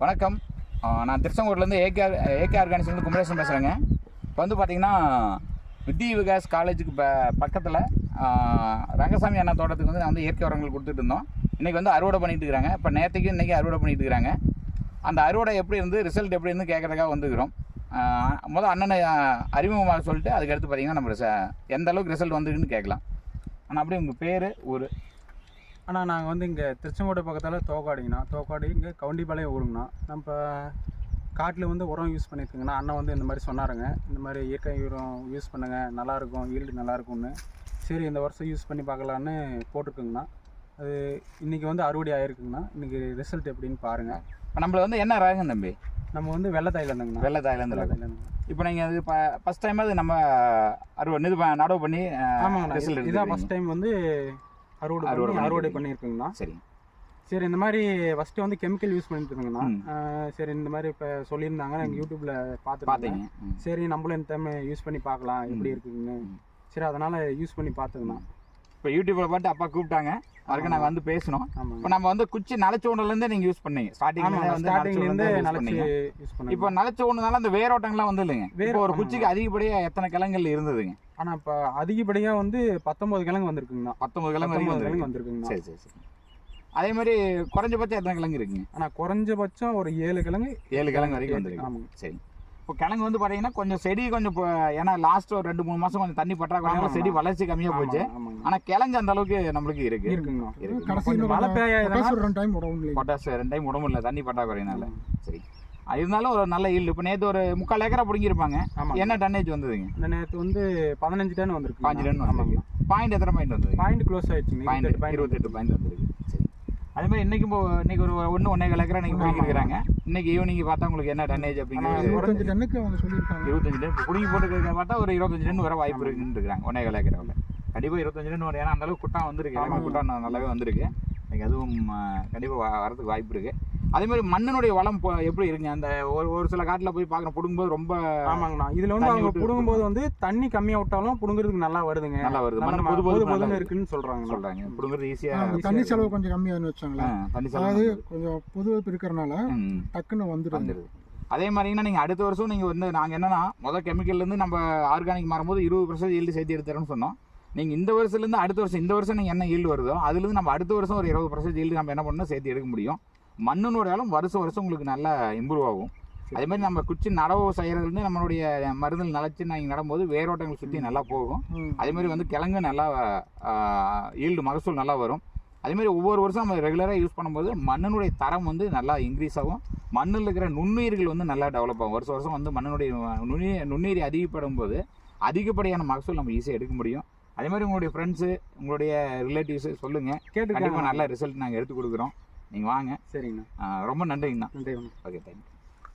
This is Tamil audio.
வணக்கம். நான் திருச்செங்கோட்லேருந்து ஏகே ஏகே ஆர்கானிக்ஸ்லேருந்து குமரேசன் பேசுகிறேங்க இப்போ வந்து பார்த்தீங்கன்னா வித்தி விகாஸ் காலேஜுக்கு ப பக்கத்தில் ரங்கசாமி அண்ணா தோட்டத்துக்கு வந்து நான் வந்து இயற்கை உரங்கள் கொடுத்துட்டு இருந்தோம். இன்றைக்கி வந்து அறுவடை பண்ணிட்டு இருக்கிறாங்க. இப்போ நேற்றுக்கு இன்றைக்கி அறுவடை பண்ணிட்டு இருக்கிறாங்க. அந்த அறுவடை எப்படி இருந்து ரிசல்ட் எப்படி இருந்து கேட்குறதுக்காக வந்துக்கிறோம். முதல் அண்ணனை அறிமுகமாக சொல்லிட்டு அதுக்கடுத்து பார்த்தீங்கன்னா நம்ம எந்த அளவுக்கு ரிசல்ட் வந்துருக்குன்னு கேட்கலாம். ஆனால் அப்படியே உங்கள் பேர் ஊர். ஆனால் நாங்கள் வந்து இங்கே திருச்செங்கோடு பக்கத்தில் தோக்காடிங்கண்ணா. தோக்காடி இங்கே கவுண்டிபாளையம் ஊருங்கண்ணா. நம்ம காட்டில் வந்து உரம் யூஸ் பண்ணியிருக்குங்கண்ணா அண்ணன் வந்து இந்த மாதிரி சொன்னாருங்க. இந்த மாதிரி இயற்கை உரம் யூஸ் பண்ணுங்கள் நல்லாயிருக்கும் ஈல்டு நல்லாயிருக்கும்னு சரி இந்த வருஷம் யூஸ் பண்ணி பார்க்கலான்னு போட்டிருக்குங்கண்ணா. அது இன்றைக்கி வந்து அறுவடை ஆயிருக்குங்கண்ணா. இன்றைக்கி ரிசல்ட் எப்படின்னு பாருங்கள் இப்போ நம்மள வந்து என்ன ரகம் தம்பி? நம்ம வந்து வெள்ளை தைலந்துங்கண்ணா வெள்ளை தைலந்துங்க இப்போ நீங்கள் அது ஃபஸ்ட் டைம் அது நம்ம அறுவடை இது நடவு பண்ணி ஆமாங்கண்ணா. ரிசல்ட் இது- இதான் ஃபஸ்ட் டைம் வந்து அறுவடை அறுவடை அறுவடை. பண்ணியிருக்குங்கண்ணா சரி. சரி இந்த மாதிரி ஃபஸ்ட்டு வந்து கெமிக்கல் யூஸ் பண்ணிட்டு இருந்தேங்கண்ணா சரி இந்த மாதிரி இப்போ சொல்லியிருந்தாங்க நாங்கள் யூடியூப்பில் பார்த்துருந்தேன் பார்த்தீங்க. சரி நம்மளும் இந்த டைம் யூஸ் பண்ணி பார்க்கலாம் எப்படி ம். சரி அதனால் யூஸ் பண்ணி பார்த்துங்கண்ணா இப்போ யூடியூப்ல பார்த்து அப்பா கூப்பிட்டாங்க. அதுக்கு நாங்கள் வந்து பேசணும் இப்போ நம்ம வந்து குச்சி நலச்ச ஒன்றுலேருந்து நீங்கள் யூஸ் பண்ணீங்க. ஸ்டார்டிங்ல ஆமாங்க வந்து ஸ்டார்டிங்லேருந்து நலச்ச நினச்சி பண்ணீங்க. யூஸ் இப்போ பண்ணி நலச்ச ஒன்றுனால அந்த வேரோட்டங்கள்லாம் வந்து இல்லைங்க. இப்போ ஒரு. குச்சிக்கு அதிகப்படியாக எத்தனை கிழங்குகள் இருந்ததுங்க? ஆனால் இப்போ அதிகப்படியாக வந்து பத்தொம்பது கிழங்கு வந்திருக்குங்கண்ணா. கிழங்கு பத்தொம்பது கிழங்கு வந்துருக்கு. வந்திருக்குங்கண்ணா. சரி சரி சரி. அதே மாதிரி குறைஞ்சபட்சம் எத்தனை கிழங்கு இருக்குங்க? ஆனால் குறைஞ்சபட்சம் ஒரு ஏழு கிழங்கு. ஏழு கிழங்கு வரைக்கும் வந்துருக்கு. ஆமாங்க. சரி. இப்போ கிழங்கு வந்து பார்த்தீங்கன்னா கொஞ்சம் செடி கொஞ்சம் ஏன்னா லாஸ்ட் ஒரு ரெண்டு மூணு மாசம் கொஞ்சம் தண்ணி பற்றாக்குறையால. செடி வளர்ச்சி கம்மியாக போச்சு. ஆனால் கிழங்கு அந்த அளவுக்கு நம்மளுக்கு இருக்கு. இருக்குங்கண்ணா இருக்கு. கடைசி கொஞ்சம் மழை ரெண்டு டைம் உடம்பு இல்லை பொட்டாஸ் ரெண்டு டைம் உடம்பு இல்லை தண்ணி பற்றாக்குறையினால சரி. இருந்தாலும் ஒரு நல்ல ஈல்டு இப்போ நேற்று ஒரு முக்கால் ஏக்கரா பிடிங்கிருப்பாங்க என்ன டன்னேஜ் வந்ததுங்க? இந்த நேற்று வந்து பதினஞ்சு டன் வந்திருக்கு. பாஞ்சு டன் வந்ததுங்க பாயிண்ட் எத்தனை பாயிண்ட் வந்தது? பாயிண்ட் க்ளோஸ் ஆயிடுச்சுங்க. பாயிண்ட் இருபத்தெட்டு பாயிண்ட் வந்திருக்கு. சரி. அதே மாதிரி இன்னைக்கு இன்னைக்கு ஒரு ஒன்று ஒன்றே கால் ஏக்கரா நீங்கள் பிடிக்கிறாங்க இன்னைக்கு ஈவினிங் பார்த்தா உங்களுக்கு என்ன டன்னேஜ் அப்படிங்கிறது இருபத்தஞ்சு டன்னுக்கு அவங்க சொல்லியிருக்காங்க. இருபத்தஞ்சு டன். பிடிங்கி போட்டு பார்த்தா ஒரு இருபத்தஞ்சு டன் வர வாய்ப்பு இருக்குன்னு இருக்கிறாங்க ஒன்றே கால் ஏக்கராவில். கண்டிப்பாக இருபத்தஞ்சு டன் வரும் ஏன்னா அந்த அளவுக்கு குட்டா வந்திருக்கு. எல்லாமே குட்டா ந- நல்லாவே வந்திருக்கு. எனக்கு அதுவும் கண்டிப்பாக வரதுக்கு வாய்ப்பு இருக்கு. அதே மாதிரி மண்ணினுடைய வளம் இப்போ எப்படி இருக்குங்க? அந்த ஒரு ஒரு சில காட்டில் போய் பார்க்குற பிடுங்கும்போது ரொம்ப ஆமாங்கண்ணா. இதுல வந்து அவங்க புடுங்கும்போது வந்து தண்ணி கம்மியா விட்டாலும் புடுங்குறதுக்கு நல்லா வருதுங்க. நல்லா வருது. மண் பொது பொது பொது பொதுன்னு நல்லா இருக்குன்னு சொல்றாங்க. சொல்கிறாங்க பிடுங்குறது ஈஸியாக தண்ணி செலவு கொஞ்சம் கம்மியாதுன்னு வச்சாங்களேன் தண்ணி அதாவது செலவு கொஞ்சம் புது இருக்கிறனால டக்குன்னு வந்துடுது வந்துடுது அதே மாதிரிங்கன்னா நீங்கள் அடுத்த வருஷம் நீங்கள் வந்து நாங்கள் என்னன்னா முதல் கெமிக்கல்லேருந்து நம்ம ஆர்கானிக் மாறும்போது இருபது பர்சன்ட் ஈல்டு சேர்த்து எடுத்துறோம்னு சொன்னோம். நீங்கள் இந்த வருஷத்துலேருந்து அடுத்த வருஷம் இந்த வருஷம் நீங்கள் என்ன ஈல்டு வருதோ அதுலேருந்து நம்ம அடுத்த வருஷம் ஒரு இருபது பர்சன்ட் ஈல்டு நம்ம என்ன பண்ணணும் சேர்த்து எடுக்க முடியும். மண்ணினோட அளவு வருஷம் வருஷம் உங்களுக்கு நல்லா இம்ப்ரூவ் ஆகும். அதே மாதிரி நம்ம குச்சி நடவு செய்கிறதுலேருந்து நம்மளுடைய மருந்தில் நிலச்சி நீங்கள் நடும்போது வேரோட்டங்கள் சுற்றி நல்லா போகும். அதே மாதிரி வந்து கிழங்கு நல்லா ஈல்டு மகசூல் நல்லா வரும். அதே மாதிரி ஒவ்வொரு வருஷம் நம்ம ரெகுலராக யூஸ் பண்ணும்போது மண்ணினுடைய தரம் வந்து நல்லா இன்க்ரீஸ் ஆகும். மண்ணில் இருக்கிற நுண்ணுயிர்கள் வந்து நல்லா டெவலப் ஆகும். வருஷம் வருஷம் வந்து மண்ணினுடைய நுண்ணி நுண்ணுயிரி அதிகப்படும் போது அதிகப்படியான மகசூல் நம்ம ஈஸியாக எடுக்க முடியும். அதே மாதிரி உங்களுடைய ஃப்ரெண்ட்ஸு உங்களுடைய ரிலேட்டிவ்ஸு சொல்லுங்கள் கேட்டுருக்காங்க கண்டிப்பாக நல்ல ரிசல்ட் நாங்கள் எடுத்து கொடுக்குறோம். நீங்கள் வாங்க. சரிங்கண்ணா. ரொம்ப நன்றிங்கண்ணா. நன்றி வணக்கம். Okay thank you